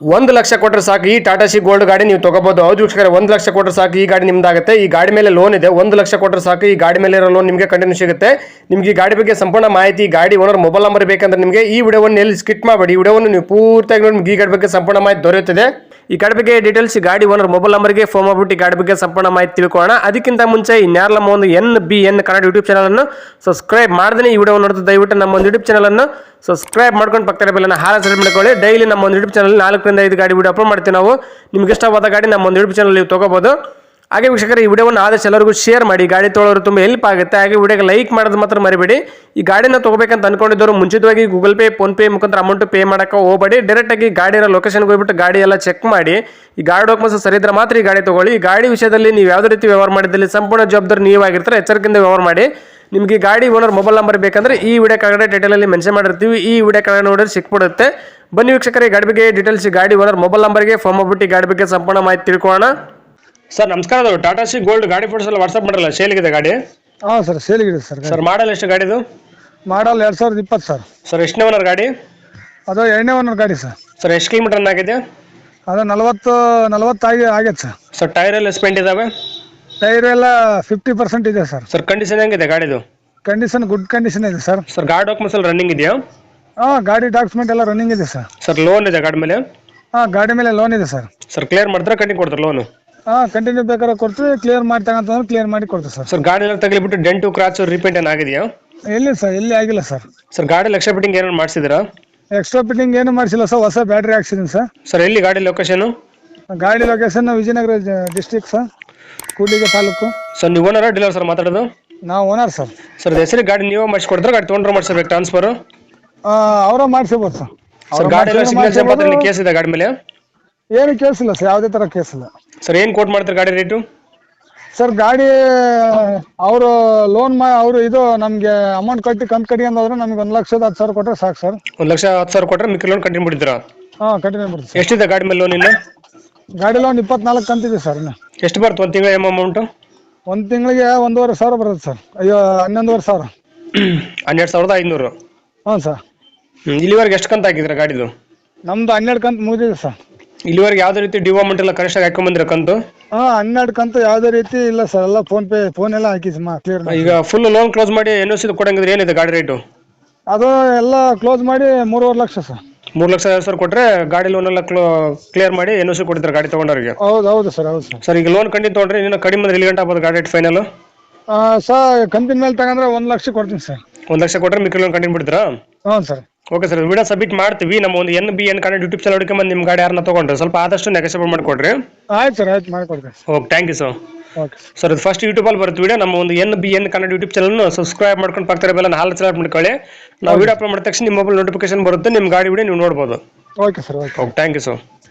ಒಂದು ಲಕ್ಷ ಕೊಟ್ಟರೆ ಸಾಕು, ಈ ಟಾಟಾ ಸಿ ಗೋಲ್ಡ್ ಗಾಡಿ ನೀವು ತಗೋಬಹುದು ಹೌದು ವೀಕ್ಷಕರೇ, ಒಂದು ಲಕ್ಷ ಕೊಟ್ಟರೆ ಸಾಕು, ಈ ಗಾಡಿ ನಿಮ್ದಾಗುತ್ತೆ. ಈ ಗಾಡಿ ಮೇಲೆ ಲೋನ್ ಇದೆ. ಒಂದು ಲಕ್ಷ ಕೊಟ್ಟರೆ ಸಾಕು, ಈ ಗಾಡಿ ಮೇಲೆ ಇರೋ ಲೋನ್ ನಿಮಗೆ ಕಂಟಿನ್ಯೂ ಸಿಗುತ್ತೆ. ನಿಮಗೆ ಈ ಗಾಡಿ ಬಗ್ಗೆ ಸಂಪೂರ್ಣ ಮಾಹಿತಿ ಗಾಡಿ ಓನರ್ ಮೊಬೈಲ್ ನಂಬರ್ ಬೇಕಂದ್ರೆ ನಿಮಗೆ ಈ ವಿಡಿಯೋವನ್ನು ಎಲ್ಲಿ ಸ್ಕಿಟ್ ಮಾಡಬೇಡಿ. ಈ ವಿಡಿಯೋವನ್ನು ನೀವು ಪೂರ್ತಿಯಾಗಿ ನೋಡಿ ಈ ಗಾಡಿ ಬಗ್ಗೆ ಸಂಪೂರ್ಣ ಮಾಹಿತಿ ದೊರೆಯುತ್ತದೆ. ಈ ಗಾಡಿ ಬಗ್ಗೆ ಡೀಟೇಲ್ಸ್ ಗಾಡಿ ಓನರ್ ಮೊಬೈಲ್ ನಂಬರ್ಗೆ ಫೋನ್ ಮಾಡ್ಬಿಟ್ಟು ಗಾಡಿ ಬಗ್ಗೆ ಸಂಪೂರ್ಣ ಮಾಹಿತಿ ತಿಳ್ಕೊಳ್ಳೋಣ. ಅದಕ್ಕಿಂತ ಮುಂಚೆ ಇನ್ಯಾರ ನಮ್ಮ ಒಂದು N B N Kannada YouTube ಚಾನಲನ್ನು ಸಬ್ಸ್ಕ್ರೈಬ್ ಮಾಡಿದ್ರೆ ಈ ವಿಡಿಯೋ ನೋಡ್ತಾ ದಯವಿಟ್ಟು ನಮ್ಮ ಒಂದು ಯೂಟ್ಯೂಬ್ ಚಾನಲನ್ನು ಸಬ್ಸ್ಕ್ರೈಬ್ ಮಾಡ್ಕೊಂಡು ಪಕ್ಕದ ಬೆಲ್ಲನ್ನು ಹಾರ ಸೆಲೆಕ್ಟ್ ಮಾಡ್ಕೊಳ್ಳಿ. ಡೈಲಿ ನಮ್ಮ ಒಂದು ಯೂಟ್ಯೂಬ್ ಚಾನಲ್ ನಾಲ್ಕರಿಂದ ಐದು ಗಾಡಿ ವಿಡಿಯೋ ಅಪ್ಲೋಡ್ ಮಾಡ್ತೀವಿ ನಾವು. ನಿಮ್ಗೆ ಇಷ್ಟವಾದ ಗಾಡಿ ನಮ್ಮ ಒಂದು ಯೂಟ್ಯೂಬ್ ಚಾನಲ್ ನೀವು ತಗೋಬಹುದು ಹಾಗೆ ವೀಕ್ಷಕರು, ಈ ವಿಡಿಯೋವನ್ನು ಆದಷ್ಟು ಎಲ್ಲರಿಗೂ ಶೇರ್ ಮಾಡಿ. ಗಾಡಿ ತೊಗೊಳೋರು ತುಂಬ ಹೆಲ್ಪ್ ಆಗುತ್ತೆ. ಹಾಗೆ ವಿಡಿಯೋಗೆ ಲೈಕ್ ಮಾಡೋದು ಮಾತ್ರ ಮರಿಬೇಡಿ. ಈ ಗಾಡಿನ ತೊಗೋಬೇಕಂತ ಅನ್ಕೊಂಡಿದ್ದವರು ಮುಂಚಿತವಾಗಿ ಗೂಗಲ್ ಪೇ ಫೋನ್ ಪೇ ಮುಖಾಂತರ ಅಮೌಂಟ್ ಪೇ ಮಾಡೋಕೆ ಹೋಗಬೇಡಿ. ಡೈರೆಕ್ಟಾಗಿ ಗಾಡಿ ಇರೋ ಲೊಕೇಶನ್ಗೆ ಹೋಗ್ಬಿಟ್ಟು ಗಾಡಿ ಎಲ್ಲ ಚೆಕ್ ಮಾಡಿ. ಈ ಗಾಡಿ ಡಾಕ್ಯುಮೆಂಟ್ಸ್ ಸರಿ ಇದ್ರೆ ಮಾತ್ರ ಈ ಗಾಡಿ ತಗೊಳ್ಳಿ. ಈ ಗಾಡಿ ವಿಷಯದಲ್ಲಿ ನೀವು ಯಾವುದೇ ರೀತಿ ವ್ಯವಹಾರ ಮಾಡಿದಲ್ಲಿ ಸಂಪೂರ್ಣ ಜವಾಬ್ದಾರಿ ನೀವಾಗಿರ್ತಾರೆ. ಎಚ್ಚರಿಕೆಯಿಂದ ವ್ಯವಹಾರ ಮಾಡಿ. ನಿಮಗೆ ಗಾಡಿ ಓನರ್ ಮೊಬೈಲ್ ನಂಬರ್ ಬೇಕಂದ್ರೆ ಈ ವಿಡಿಯೋ ಕೆಳಗಡೆ ಡೀಟೇಲಲ್ಲಿ ಮೆನ್ಷನ್ ಮಾಡಿರ್ತೀವಿ. ಈ ವಿಡಿಯೋ ಕೆಳಗಡೆ ನೋಡಿದ್ರೆ ಸಿಕ್ಬಿಡುತ್ತೆ. ಬನ್ನಿ ವೀಕ್ಷಕರೇ ಗಾಡಿ ಬಗ್ಗೆ ಡೀಟೇಲ್ಸ್ ಗಾಡಿ ಓನರ್ ಮೊಬೈಲ್ ನಂಬರ್ಗೆ ಫೋನ್ ಮಾಡ್ಬಿಟ್ಟು ಗಾಡಿ ಬಗ್ಗೆ ಸಂಪೂರ್ಣ ಮಾಹಿತಿ ತಿಳ್ಕೊಳ್ಳೋಣ. ಸರ್ ನಮಸ್ಕಾರ ಅದು ಟಾಟಾ ಸಿ ಗೋಲ್ಡ್ ಗಾಡಿ ಫೋಟೋಸ್ ಎಲ್ಲ ವಾಟ್ಸಪ್ ಮಾಡಲ್ಲ ಇದೆ ಗಾಡಿ? ಹಾಂ ಸರ್ ಸೇಲಿಗಿದೆ ಸರ್ ಸರ್ ಮಾಡಲ್ ಎಷ್ಟು ಗಾಡಿದು? ಮಾಡಲ್ ಎರಡು ಸಾವಿರದ ಇಪ್ಪತ್ತು ಸರ್. ಸರ್ ಎಷ್ಟನೇ ಓನರ್ ಗಾಡಿ? ಅದು ಎರಡನೇ ಓನರ್ ಗಾಡಿ ಸರ್. ಸರ್ ಎಷ್ಟು ಕಿಲೋಮೀಟರ್ ಆಗಿದೆ? ಅದು ನಲವತ್ತು ನಲವತ್ತಾಗಿ ಆಗೈತೆ ಸರ್. ಸರ್ ಟೈರ್ ಎಲ್ಲ ಸ್ಪೆಂಡ್ ಇದಾವೆ? ಟೈರ್ ಎಲ್ಲ ಫಿಫ್ಟಿ ಪರ್ಸೆಂಟ್ ಇದೆ ಸರ್. ಸರ್ ಕಂಡೀಷನ್ ಹೆಂಗಿದೆ ಗಾಡಿದು? ಕಂಡೀಷನ್ ಗುಡ್ ಕಂಡೀಷನ್ ಇದೆ ಸರ್. ಸರ್ ಗಾಡಿ ಡಾಕ್ಯುಮೆಂಟ್ಸ್ ಎಲ್ಲ ರನ್ನಿಂಗ್ ಇದೆಯಾ? ಹಾಂ ಗಾಡಿ ಡಾಕ್ಯುಮೆಂಟ್ ಎಲ್ಲ ರನ್ನಿಂಗ್ ಇದೆ ಸರ್. ಸರ್ ಲೋನ್ ಇದೆ ಗಾಡಿ ಮೇಲೆ? ಹಾಂ ಗಾಡಿ ಮೇಲೆ ಲೋನ್ ಇದೆ ಸರ್. ಸರ್ ಕ್ಲಿಯರ್ ಮಾಡಿದ್ರೆ ಕಟ್ಟಿ ಕೊಡ್ತಾರೆ ಲೋನು ಹಾಂ ಕಂಟಿನ್ಯೂ ಬೇಕಾದ್ರೆ ಕೊಡ್ತೀವಿ ಕ್ಲಿಯರ್ ಮಾಡಿ ತಗೊಂತಂದ್ರೆ ಕ್ಲಿಯರ್ ಮಾಡಿ ಕೊಡ್ತೀವಿ ಸರ್. ಸರ್ ಗಾಡಿ ಎಲ್ಲ ತಗಲಿಬಿಟ್ಟು ಡೆಂಟು ಕ್ರಾಚು ರಿಪೇಂಟ್ ಏನಾಗಿದೆಯಾ ಎಲ್ಲಿ ಸರ್ ಎಲ್ಲಿ ಆಗಿಲ್ಲ ಸರ್. ಸರ್ ಗಾಡಿ ಲಕ್ಷ ಫಿಟ್ಟಿಂಗ್ ಏನಾರು ಮಾಡಿಸಿದ್ರಾ ಎಕ್ಸ್ಟ್ರಾ ಫಿಟ್ಟಿಂಗ್ ಏನು ಮಾಡಿಸಿಲ್ಲ ಸರ್ ಹೊಸ ಬ್ಯಾಟ್ರಿ ಹಾಕ್ಸಿದ್ದೀನಿ ಸರ್. ಸರ್ ಎಲ್ಲಿ ಗಾಡಿ ಲೊಕೇಶನ್ ಗಾಡಿ location Vijayanagara district sir Kudligi taluk. Sir ನೀವು ಓನರ ಡೀಲರ್ ಸರ್ ಮಾತಾಡೋದು? ನಾವು ಓನರ್ ಸರ್. ಸರ್ ಹೆಸರು ಗಾಡಿ ನೀವೇ ಮಾಡಿಸ್ಕೊಡ್ತಾರೆ ಗಾಡಿ ತೊಗೊಂಡ್ರೆ ಮಾಡಿಸ್ಬೇಕು ಟ್ರಾನ್ಸ್ಫರ್ ಅವರ ಮಾಡಿಸ್ಬೋದು ಸರ್. ಸರ್ ಗಾಡಿ ಎಲ್ಲ ಸಿಗ್ನಲ್ ಜಂಪ್. ಕೇಸ್ ಇದೆ ಗಾಡಿ ಮೇಲೆ? ಏನು ಕೇಳಿಸಿಲ್ಲ ಸರ್ ಯಾವುದೇ ತರ ಕೇಳಿಸಿಲ್ಲ ಸರ್ ಏನು ಕೋಟ್ ಮಾಡ್ತಾರೆ ಗಾಡಿ ರೇಟು? ಸರ್ ಗಾಡಿ ಅವರು ಲೋನ್ ಮಾ ಅವರು ಇದು ನಮಗೆ ಅಮೌಂಟ್ ಕಟ್ಟಿ ಕಂತು ಕಟ್ಟಿ ಅಂದ್ರೆ ನಮ್ಗೆ ಒಂದು ಲಕ್ಷದ ಹತ್ತು ಸಾವಿರ ಕೊಟ್ಟರೆ ಸಾಕು ಸರ್. ಒಂದು ಲಕ್ಷ ಹತ್ತು ಸಾವಿರ ಕೊಟ್ಟರೆ ಮಿಕ್ಕಿ ಲೋನ್ ಕಂಟಿನ್ಯೂ ಬಿಡ್ತೀರಾ? ಹಾಂ ಕಂಟಿನ್ಯೂ ಬಿಡ್ತೀವಿ ಎಷ್ಟಿದೆ ಗಾಡಿ ಮೇಲೆ ಲೋನ್ ಇನ್ನು? ಗಾಡಿ ಲೋನ್ ಇಪ್ಪತ್ನಾಲ್ಕು ಕಂತಿದೆ ಸರ್ ಇನ್ನು. ಎಷ್ಟು ಬರುತ್ತೆ ಒಂದು ತಿಂಗಳ ಎಂ ಅಮೌಂಟು ಒಂದು ತಿಂಗಳಿಗೆ ಒಂದೂವರೆ ಸಾವಿರ ಬರುತ್ತೆ ಸರ್. ಅಯ್ಯೋ ಹನ್ನೊಂದುವರೆ ಸಾವಿರ. ಹನ್ನೆರಡು ಸಾವಿರದ ಐನೂರು. ಹ್ಞೂ ಸರ್. ಇಲ್ಲಿವರೆಗೆ ಎಷ್ಟು ಕಂತು ಹಾಕಿದ್ರೆ ಗಾಡಿದು? ನಮ್ದು ಹನ್ನೆರಡು ಕಂತು ಮುಗಿದಿದೆ ಸರ್. ಇಲ್ಲಿವರೆಗೆ ಯಾವ್ದೇ ರೀತಿ ಡಿವೋ ಅಮೌಂಟ್ ಎಲ್ಲ ಕರೆಕ್ಟಾಗಿ ಹಾಕೊಂಡ್ಬಂದ್ರೆ ಕಂತು? ಹಾಂ ಹನ್ನೆರಡು ಕಂತು ಯಾವುದೇ ರೀತಿ ಇಲ್ಲ ಸರ್. ಎಲ್ಲ ಫೋನ್ ಪೇ ಫೋನ್ ಎಲ್ಲ ಹಾಕಿ ಕ್ಲಿಯರ್ ಮಾಡಿ. ಈಗ ಫುಲ್ ಲೋನ್ ಕ್ಲೋಸ್ ಮಾಡಿ ಎನ್ ಸಿ ಕೊಡಂಗಿದ್ರೆ ಏನಿದೆ ಗಾಡಿ ರೇಟು ಅದು ಎಲ್ಲ ಕ್ಲೋಸ್ ಮಾಡಿ ಮೂರುವರೆ ಲಕ್ಷ ಸರ್. ಮೂರು ಲಕ್ಷ ಐವತ್ತು ಕೊಟ್ರೆ ಕೊಟ್ಟರೆ ಗಾಡಿ ಲೋನ್ ಎಲ್ಲ ಕ್ಲೋ ಕ್ಲಿಯರ್ ಮಾಡಿ ಎನ್ ಸಿ ಕೊಡ್ತಾರೆ ಗಾಡಿ ತೊಗೊಂಡವ್ರಿಗೆ. ಹೌದು ಹೌದು ಸರ್ ಹೌದು ಸರ್. ಸರ್ ಈಗ ಲೋನ್ ಕಂಡಿ ತೊಗೊಂಡ್ರೆ ಇನ್ನು ಕಡಿಮೆ ಅಂದ್ರೆ ಎಲ್ಲಿ ಗಂಟೆ ಆಗ್ಬೋದು ಗಾಡಿ ರೇಟ್ ಫೈನಲ್ ಸರ್ ಕಂತಿನ ಮೇಲೆ ತಗೊಂಡ್ರೆ ಒಂದು ಲಕ್ಷ ಕೊಡ್ತೀನಿ ಸರ್. ಒಂದು ಲಕ್ಷ ಕೊಟ್ಟರೆ ಮಿಕ್ಕಿ ಲೋನ್ ಕಂಟಿನ್ಯೂ ಬಿಡ್ತೀರಾ ಹ್ಞೂ sir. Okay sir video submit ಮಾಡ್ತೀವಿ. ನಮ್ಮ ಒಂದು N B N Kannada YouTube channel ಹುಡುಕೊಂಬಂದು ನಿಮ್ಮ ಗಾಡಿ ಯಾರನ್ನ ತಗೊಂಡ್ರೆ ಸ್ವಲ್ಪ ಆದಷ್ಟು ನೆಗೆಸಬಲ್ ಮಾಡಿಕೊಡ್ರಿ. ಆಯ್ತು ಸರ್ ಆಯ್ತು ಮಾಡಿಕೊಡ್ರಿ okay thank you sir okay sir ಇದು ಫಸ್ಟ್ ಯೂಟ್ಯೂಬಲ್ಲಿ ಬರುತ್ತೆ ವಿಡಿಯೋ ನಮ್ಮ ಒಂದು N B N Kannada YouTube ಚಾನಲ್ನು subscribe ಮಾಡ್ಕೊಂಡು ಪಕ್ಕದ ಬೆಲ್ಲ ಹಾಲು ಸೆಲೆಕ್ಟ್ ಮಾಡ್ಕೊಳ್ಳಿ. ನಾವು ವಿಡಿಯೋ ಅಪ್ಲೋಡ್ ಮಾಡಿದ ತಕ್ಷಣ ನಿಮ್ಮ ಮೊಬೈಲ್ ನೋಟಿಫಿಕೇಶನ್ ಬರುತ್ತೆ. ನಿಮ್ಮ ಗಾಡಿ ವಿಡಿಯೋ ನೀವು ನೋಡ್ಬೋದು. Okay sir okay thank you sir